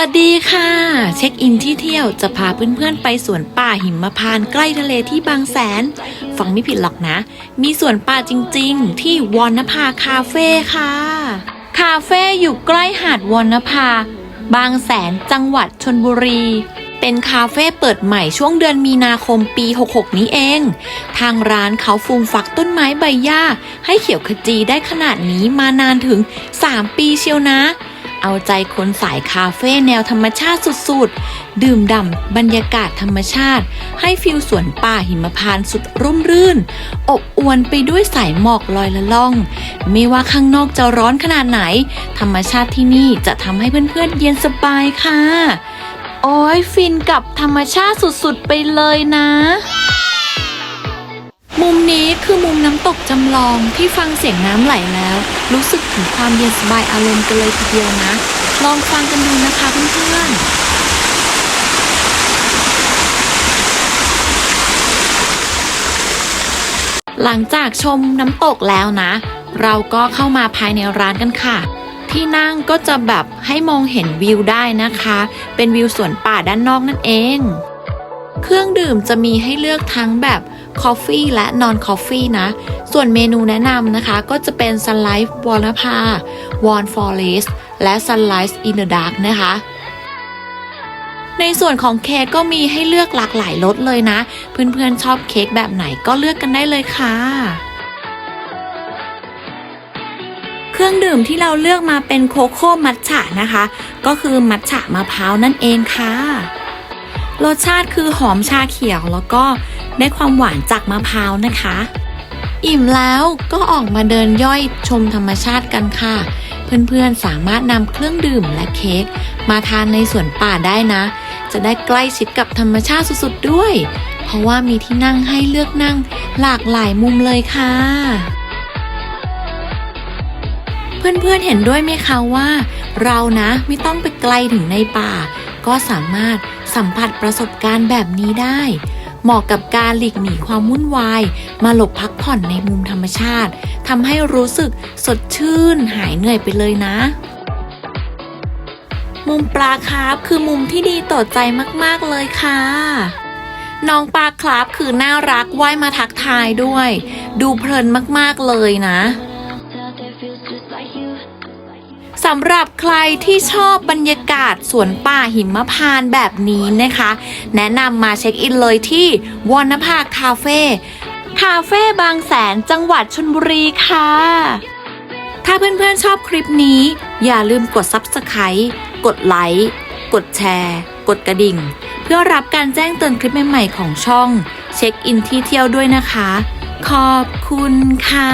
วัสดีค่ะ เช็คอินที่เที่ยวจะพาเพื่อนๆไปสวนป่าหิมพานต์ใกล้ทะเลที่บางแสน ฟังไม่ผิดหรอกนะ มีสวนป่าจริงๆ ที่วอนนภาคาเฟ่ค่ะ คาเฟ่อยู่ใกล้หาดวอนนภา บางแสนจังหวัดชนบุรี เป็นคาเฟ่เปิดใหม่ช่วงเดือนมีนาคมปี 66 นี้เอง ทางร้านเขาฟูมฝักต้นไม้ใบหญ้า ให้เขียวขจีได้ขนาดนี้มานานถึง 3 ปีเชียวนะ เอาใจคนสายคาเฟ่แนวธรรมชาติสุดๆ ดื่มด่ำบรรยากาศธรรมชาติ ให้ฟิลสวนป่าหิมพานต์สุดร่มรื่น อบอวนไปด้วยสายหมอกลอยละล่อง ไม่ว่าข้างนอกจะร้อนขนาดไหน ธรรมชาติที่นี่จะทำให้เพื่อนๆเย็นสบายค่ะ โอ้ยฟินกับธรรมชาติสุดๆไปเลยนะ มุมนี้คือมุมน้ำตกจำลองที่ฟังเสียงน้ำไหลแล้ว รู้สึกถึงความเย็นสบายอารมณ์กันเลยทีเดียวนะ ลองฟังกันดูนะคะเพื่อนๆหลังจากชมน้ำตกแล้วนะ เราก็เข้ามาภายในร้านกันค่ะ ที่นั่งก็จะแบบให้มองเห็นวิวได้นะคะ เป็นวิวสวนป่าด้านนอกนั่นเอง เครื่องดื่มจะมีให้เลือกทั้งแบบคอฟฟี่และนอนคอฟฟี่นะ ส่วนเมนูแนะนำนะคะ ก็จะเป็น Sunlight วอลพาวอนฟอเรสและ Sunlight in the Dark นะคะ ในส่วนของเค้กก็มีให้เลือกหลากหลายรสเลยนะ เพื่อนๆชอบเค้กแบบไหนก็เลือกกันได้เลยค่ะเครื่องดื่มที่เราเลือกมาเป็นโคโค่มัทฉะนะคะ ก็คือมัทฉะมะพร้าวนั่นเองค่ะ รสชาติคือหอมชาเขียวแล้วก็ได้ความหวานจากมะพร้าวนะคะ อิ่มแล้วก็ออกมาเดินย่อยชมธรรมชาติกันค่ะ เพื่อนๆสามารถนำเครื่องดื่มและเค้กมาทานในสวนป่าได้นะ จะได้ใกล้ชิดกับธรรมชาติสุดๆด้วย เพราะว่ามีที่นั่งให้เลือกนั่งหลากหลายมุมเลยค่ะ เพื่อนๆเห็นด้วยไหมคะว่า เรานะไม่ต้องไปไกลถึงในป่า ก็สามารถ สัมผัสประสบการณ์แบบนี้ได้ เหมาะกับการหลีกหนีความวุ่นวาย มาหลบพักผ่อนในมุมธรรมชาติทำให้รู้สึกสดชื่นหายเหนื่อยไปเลยนะมุมปลาคร์ฟคือมุมที่ดีต่อใจมากๆเลยค่ะ น้องปลาคราฟคือน่ารักว่ายมาทักทายด้วย ดูเพลินมากๆเลยนะ สำหรับใครที่ชอบบรรยากาศสวนป่าหิมพานต์แบบนี้นะคะ แนะนำมาเช็คอินเลยที่วอนภาคาเฟ่คาเฟ่บางแสนจังหวัดชนบุรีค่ะ ถ้าเพื่อนๆชอบคลิปนี้ อย่าลืมกด Subscribe กดไลค์กดแชร์ กดกระดิ่ง เพื่อรับการแจ้งเตือนคลิปใหม่ๆของช่อง เช็คอินที่เที่ยวด้วยนะคะ ขอบคุณค่ะ